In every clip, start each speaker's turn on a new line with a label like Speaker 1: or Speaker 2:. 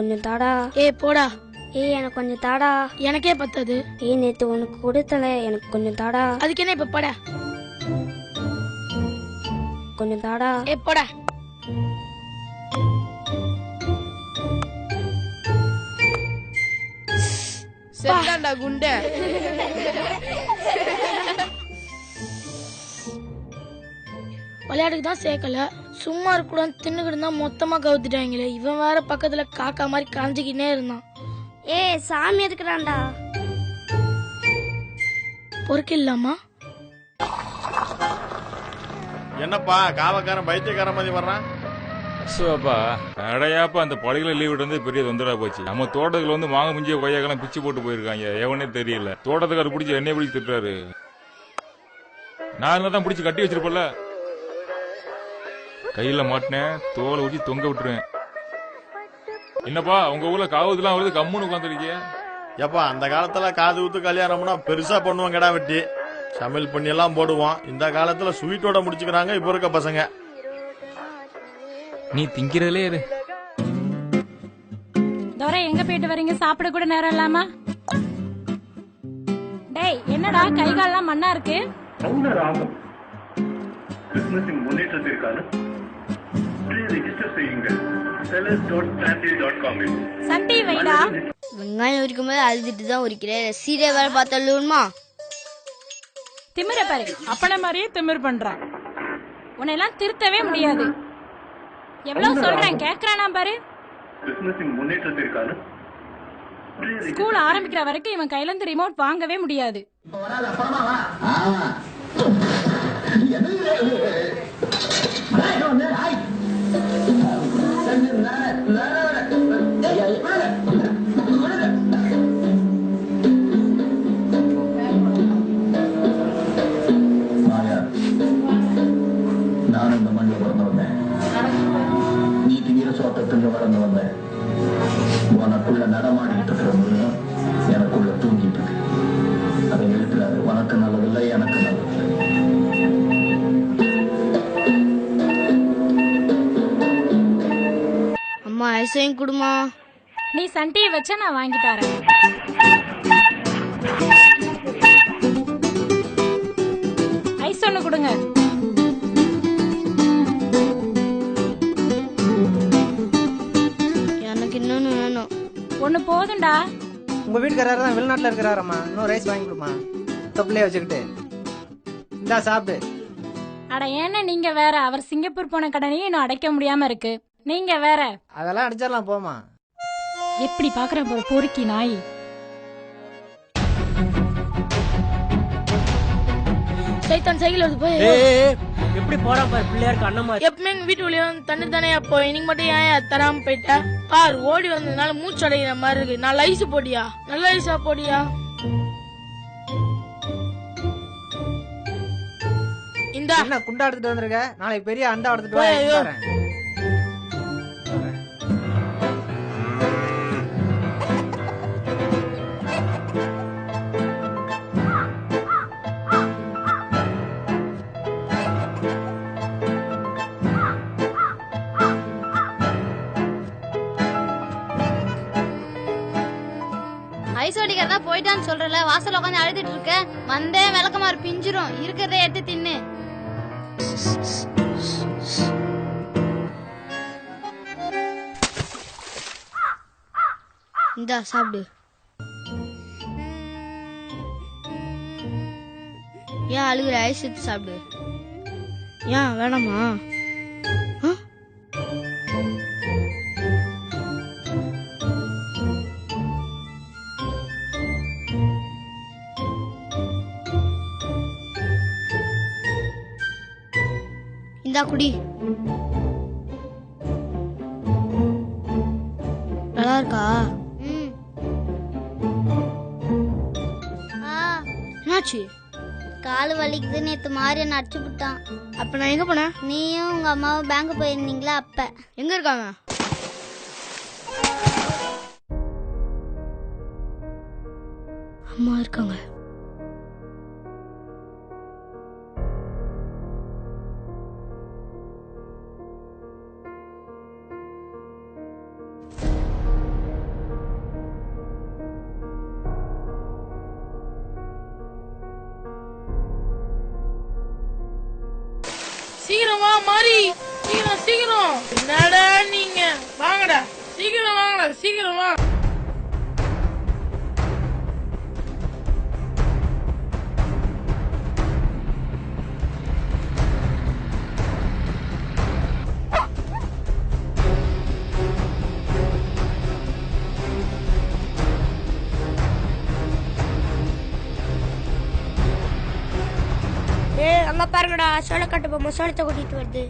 Speaker 1: கொஞ்சம் தாடா.
Speaker 2: ஏய் போடா.
Speaker 1: ஏய் எனக்கு கொஞ்சம் தாடா.
Speaker 2: எனக்கே பத்தாது.
Speaker 1: ஏய் நேத்து உனக்கு கொடுத்தல எனக்கு கொஞ்சம் தாடா.
Speaker 2: அதுக்கு என்ன இப்ப பட?
Speaker 1: கொஞ்சம் தாடா.
Speaker 2: ஏய் போடா.
Speaker 3: செத்தாண்டா குண்டை.
Speaker 2: விளையாட்டுக்கு தான் சேர்க்கல. சும்மா இருக்கக்கூடாது தின்னுக்கிட்டு இருந்தா மொத்தமா கவுத்துட்டாங்களே இவன் வேற பக்கத்துல காக்கா மாதிரி காஞ்சிக்கினே இருந்தான்.
Speaker 1: ஏய் சாமி எதுக்குறான்டா?
Speaker 2: பொறுக்கு இல்லாமா
Speaker 4: என்னப்பா காவக்காரன் பைத்தியக்காரன் மாதிரி வர்றான்?
Speaker 5: அப்பா கடையாப்பா அந்த பழகில லீவ் விட்டு வந்து பெரிய தொந்தரா போச்சு. நம்ம தோட்டத்துல வந்து மாங்க முஞ்சிய கொய்யாக்கெல்லாம் பிச்சு போட்டு போயிருக்காங்க. எவனே தெரியல. தோட்டத்துக்காரர் பிடிச்சி என்னைய பிடிச்சி திட்டுறாரு. நான் தான் பிடிச்சி கட்டி வச்சிருப்பல கையில மாட்டினேன் தோலை ஊற்றி தொங்க விட்டுருவேன். என்னப்பா உங்க ஊர்ல காவதுலாம் வருது கம்முன்னு உட்காந்துருக்கீங்க
Speaker 4: ஏப்பா அந்த காலத்துல காது ஊத்து கல்யாணம்னா பெருசா பண்ணுவோம் கிடா வெட்டி. சமையல் பண்ணி எல்லாம் போடுவோம் இந்த காலத்துல ஸ்வீட்டோட முடிச்சுக்கிறாங்க இப்ப இருக்க பசங்க.
Speaker 5: நீ திங்கிறதுலே இரு.
Speaker 6: தோரை எங்க போயிட்டு வரீங்க? சாப்பிட கூட நேரம் இல்லாம. டேய் என்னடா கை கால்லாம் மண்ணா இருக்கு?
Speaker 7: மௌனராகம் பிசினஸின் முன்னேற்றத்திற்கான
Speaker 6: சண்டி வைடா.
Speaker 1: வெங்காயம் உரிக்கும் போது அழுதுட்டு தான் உரிக்கிறேன். சீரியல் வேலை
Speaker 6: திமிர பாரு. அப்பள மாதிரியே திமிர் பண்றான் உன்னை எல்லாம் திருத்தவே முடியாது. எவ்வளவு சொல்றேன் கேக்குறானா பாரு. ஸ்கூல் ஆரம்பிக்கிற வரைக்கும் இவன் கையில இருந்து ரிமோட் வாங்கவே முடியாது.
Speaker 8: மாயா நடமாடிட்டு இருக்கிற மிருகம் எனக்குள்ள தூங்கிட்டு இருக்கு. அதை எழுப்புறாரு உனக்கு நல்லதில்லை எனக்கு
Speaker 1: ஐசையும் குடுமா?
Speaker 6: நீ சண்டியை வச்சா நான் வாங்கி தரேன். ஐஸ் ஒண்ணு கொடுங்க.
Speaker 1: எனக்கு இன்னொன்னு வேணும்.
Speaker 6: ஒண்ணு போதும்டா.
Speaker 9: உங்க வீட்டுக்காரர் தான் வெளிநாட்டுல இருக்கிறாரம்மா. இன்னும் ரைஸ் வாங்கி கொடுமா. தொப்பிலே வச்சுக்கிட்டு. இந்தா சாப்பிடு.
Speaker 6: அட ஏன்னா நீங்க வேற. அவர் சிங்கப்பூர் போன கடனையும் இன்னும் அடைக்க முடியாம இருக்கு. நீங்க வேற.
Speaker 9: அதெல்லாம் அடிச்சிடலாம் போமா
Speaker 6: எப்படி பாக்குற போற பொறுக்கி நாய்.
Speaker 2: சைத்தான் சைக்கிள் வருது போய்
Speaker 9: எப்படி போறா பாரு பிள்ளையாருக்கு அண்ணன்
Speaker 2: எப்பவுமே எங்க வீட்டு வெளியே வந்து தண்ணி தானே அப்போ இன்னைக்கு மட்டும் ஏன் தராம போயிட்ட? பார் ஓடி வந்ததுனால மூச்சு அடைகிற மாதிரி இருக்கு. நல்ல ஐஸ் போடியா நல்ல ஐஸா போடியா இந்தா.
Speaker 9: என்ன குண்டா எடுத்துட்டு வந்திருக்க? நாளைக்கு பெரிய அண்டா எடுத்துட்டு. வரேன்.
Speaker 10: அடிக்கிறதா சொல்றல? வாசல்ல உட்காந்து அழுதுட்டு இருக்க. வந்தே விளக்கமாறு பிஞ்சிரும். இருக்கிறத எடுத்து தின்னு.
Speaker 1: இந்தா சாப்பிடு. ஏன் அழுகுற? ஐஸ் எடுத்து சாப்பிடு. ஏன் வேணாமா? இந்தா குடி. நல்லா இருக்கா என்னாச்சு?
Speaker 10: கால் வலிக்குது. நேத்து மாரியன் அடிச்சு விட்டான்
Speaker 1: அப்ப நான் எங்க போனேன்?
Speaker 10: நீயும் உங்க அம்மாவும் பேங்க் போயிருந்தீங்களா அப்ப?
Speaker 1: எங்க இருக்காங்க? அம்மா இருக்காங்க.
Speaker 2: வா மாறி சீக்கிரம் சீக்கிரம். என்னடா நீங்க? வாங்கடா. சீக்கிரம் வாங்கடா சீக்கிரம் வா.
Speaker 11: பாருங்கடா சோளக்காட்டு பொம்மை சோளத்தை கூட்டிட்டு வருது.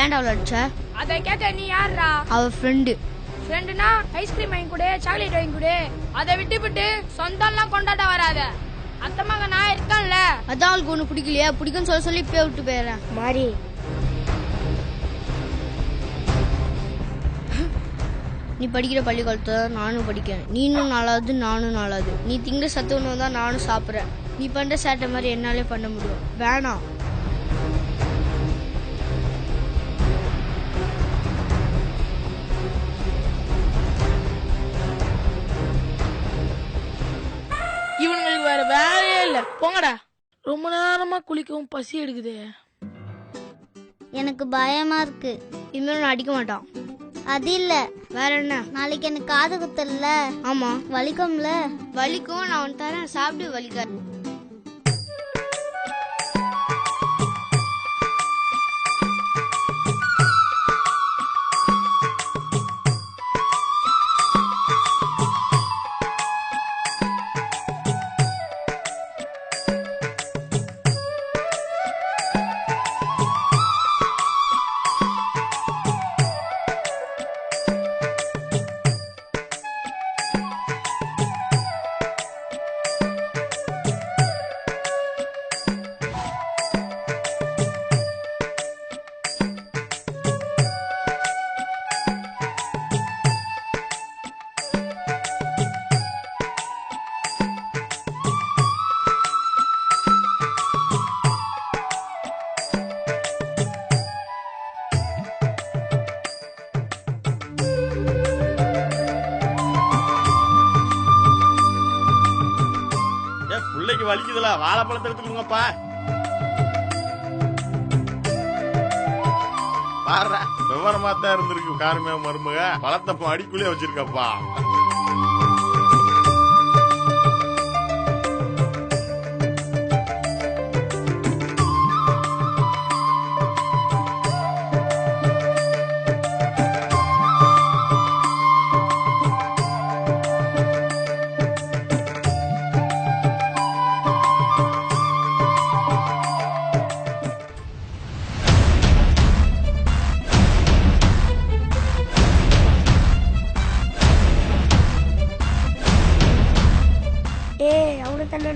Speaker 1: ஏன்டா அவளை அடிச்ச
Speaker 11: அதை கேட்க நீ யாருடா
Speaker 1: அவ ஃப்ரெண்டு
Speaker 11: ஃப்ரெண்டுனா ஐஸ்கிரீம் வாங்கி கொடு சாக்லேட் வாங்கி கொடு. அதை விட்டுவிட்டு சொந்தம்லாம் கொண்டாட வராத. அத்தமாக நான் இருக்கேன்ல.
Speaker 1: அதான் அவளுக்கு ஒண்ணு பிடிக்கலையா பிடிக்கும்னு சொல்ல சொல்லி இப்பயே விட்டு போயிடுறேன்.
Speaker 11: மாறி.
Speaker 1: நீ படிக்கிற பள்ளிக்கூடத்தை தான் நானும் படிக்கிறேன். நீனும் நாளாவது நானும் நாளாவது நீ திங்கிற சத்து உணவு தான் நானும் சாப்பிட்றேன். நீ பண்ற சேட்டை மாதிரி என்னாலே பண்ண முடியும். வேணாம்.
Speaker 2: இவனுங்களுக்கு வேற வேலையே இல்ல. போங்கடா. ரொம்ப நேரமா குளிக்கவும் பசி எடுக்குது.
Speaker 10: எனக்கு பயமா இருக்கு.
Speaker 1: இனிமேல் நான் அடிக்க மாட்டான்.
Speaker 10: அது இல்ல.
Speaker 1: வேற என்ன?
Speaker 10: நாளைக்கு எனக்கு காது குத்தல்ல.
Speaker 1: ஆமா.
Speaker 10: வலிக்கும்ல?
Speaker 1: வலிக்கும் நான் உன் தரேன் சாப்பிட்டு வலிக்காது.
Speaker 4: பிள்ளைக்கு வாழைப்பழத்தை எடுத்துக்கோங்கப்பா பாடுற விவரமா தான் இருந்திருக்கு காரமே மருமக. பழத்தை அடிக்குள்ளே வச்சிருக்கப்பா.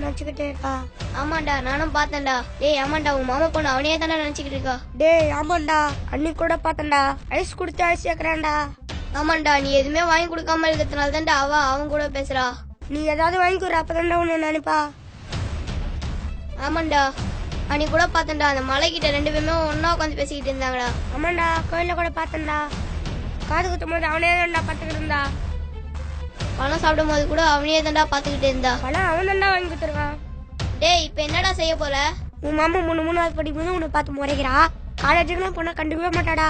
Speaker 11: அவனு தானே நினச்சிக்கிட்டே இருக்கா?
Speaker 10: ஆமாண்டா நானும் பார்த்தேன்டா. டேய் ஆமாண்டா உன் மாமா பொண்ணு அவனையே தானே நினைச்சுக்கிட்டு இருக்கா?
Speaker 11: டேய் ஆமாண்டா. அன்னைக்கு கூட பார்த்தேன்டா. ஐஸ் குடிச்சு ஐஸ் சேர்க்கறான்டா
Speaker 10: ஆமாண்டா நீ எதுவுமே வாங்கி கொடுக்காம இருக்கிறதுனால தான்டா அவ அவன் கூட பேசுறா.
Speaker 11: நீ ஏதாவது வாங்கி கொடு அப்பதான்டா உன்னை நினைப்பா.
Speaker 10: ஆமாண்டா அன்னைக்கு கூட பார்த்தேன்டா அந்த மலைக்கிட்ட ரெண்டு பேருமே ஒண்ணா உட்காந்து பேசிக்கிட்டு இருந்தாங்கடா.
Speaker 11: ஆமாண்டா கோயில்ல கூட பார்த்தேன்டா. காது குத்தும் போது அவனே தான்டா பார்த்துக்கிட்டு இருந்தா.
Speaker 10: பழம் சாப்பிடும் போது கூட அவனையே தான்டா பாத்துக்கிட்டு இருந்தா.
Speaker 11: பழம் அவன் தான்டா வாங்கி கொடுத்துருக்கான்.
Speaker 10: டேய் இப்ப என்னடா செய்ய போற?
Speaker 11: உன் மாமா மூணு மூணாவது படிக்கும்போது உன்னை பார்த்து முறைக்கிறா. காலேஜுக்குலாம் போனா கண்டுக்கவே மாட்டாடா.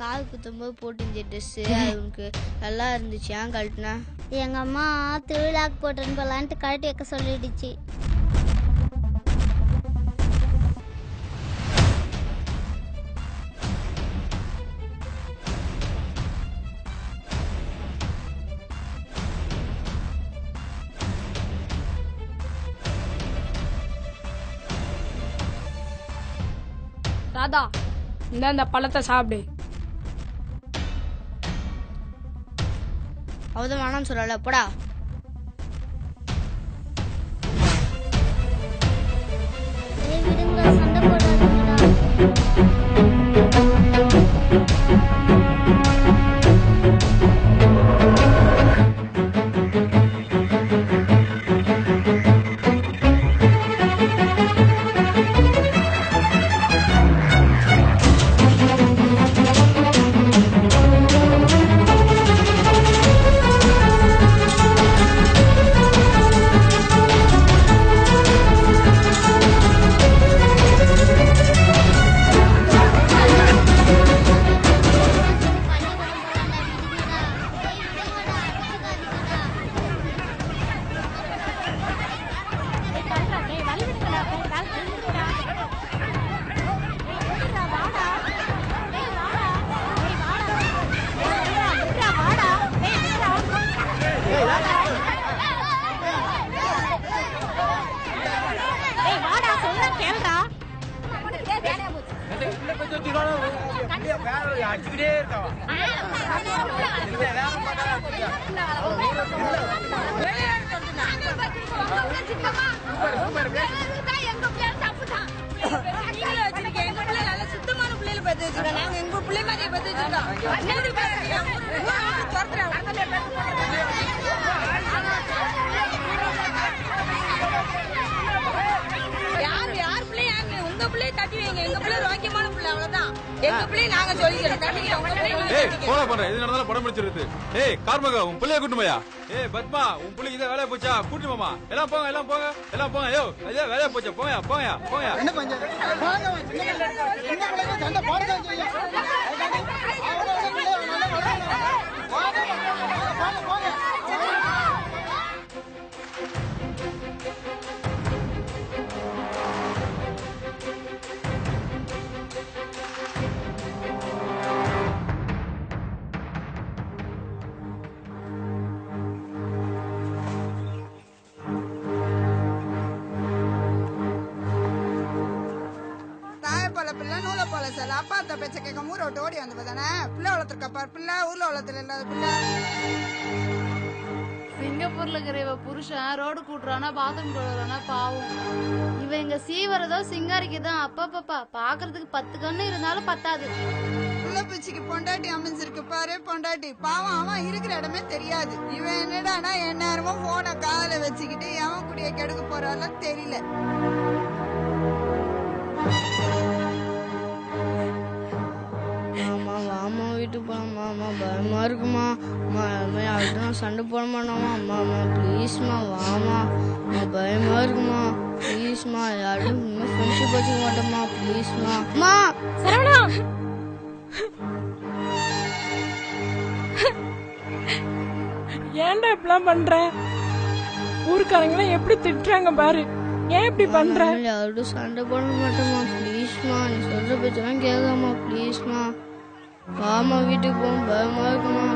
Speaker 1: காது குத்தும்போது போட்டு ட்ரெஸ் அது உனக்கு நல்லா இருந்துச்சு ஏன் கழட்டினா?
Speaker 10: எங்க அம்மா திருவிழாக்கு போட்டுன்னு போலான்ட்டு கழட்டி வைக்க சொல்லிடுச்சு.
Speaker 11: ராதா இந்த அந்த பழத்தை சாப்பிடு.
Speaker 1: அவதான் வேணாம்னு சொல்லல போடா.
Speaker 10: சண்டை போடாதீங்கடா
Speaker 12: அடிச்சுக்கிட்டே இருக்கான்
Speaker 3: எங்க பிள்ளை நல்ல சுத்தமான பத்தி வச்சிருக்கோம் நாங்க எங்க பிள்ளை பத்தி யார் பிள்ளை யாரு உங்க பிள்ளைய தட்டி வைங்க எங்க பிள்ளை ரோக்கியமான பிள்ளை அவ்வளவுதான் எங்க பிள்ளைய நாங்க நீங்க
Speaker 13: ஏய். போன பண்ற எது நடந்தாலும் படம் பிடிச்சிருது ஏய் கார்மக உன் பிள்ளைய கூட்டு போயா? ஏய் பத்மா உன் பிள்ளைக்கு இதை வேலையா போச்சா? கூட்டு மாமா எல்லாம் போங்க எல்லாம் போங்க எல்லாம் போங்க. யோ இதே வேலையா போச்சா? போயா போயா போயா
Speaker 14: செல்ல அப்பா அத்த பேச்ச கேட்க ஊரை விட்டு ஓடி வந்து தானே பிள்ளை வளர்த்துருக்க பாரு பிள்ளை. ஊர்ல வளர்த்துல இல்லாத பிள்ளை.
Speaker 7: சிங்கப்பூர்ல இருக்கிற இவ புருஷன் ரோடு கூட்டுறானா பாத்ரூம் கழுவுறானா பாவம். இவ இங்க சீவரதோ சிங்காரிக்குதோ அப்பப்பப்பா பாக்குறதுக்கு பத்து கண்ணு இருந்தாலும் பத்தாது.
Speaker 14: புள்ள பிச்சுக்கு பொண்டாட்டி அமைஞ்சிருக்கு பாரு பொண்டாட்டி. பாவம் அவன் இருக்கிற இடமே தெரியாது. இவன் என்னடானா எந்நேரமும் போனை காதுல வச்சுக்கிட்டு எவன் குடிய கெடுக்க போறாலும் தெரியல.
Speaker 1: இருக்குமா? அம்மா யார்கிட்ட நான் சண்டை போட மாட்டோமா அம்மா அம்மா ப்ளீஸ்மா வாமா அம்மா பயமா இருக்குமா? ப்ளீஸ்மா யாரும் இனிமேல் ஃப்ரெண்ட்ஷிப் வச்சுக்க மாட்டோமா ப்ளீஸ்மா அம்மா
Speaker 6: சரவணா. ஏன்டா இப்படிலாம் பண்ற? ஊருக்காரங்களாம் எப்படி திட்டுறாங்க பாரு. ஏன் இப்படி பண்ற?
Speaker 1: யார்கிட்டும் சண்டை போட மாட்டோமா ப்ளீஸ்மா நீ சொல்ற பேச்செல்லாம் கேட்காமா ப்ளீஸ்மா வாமா வீட்டுக்கு போகும் பயமா இருக்குமா?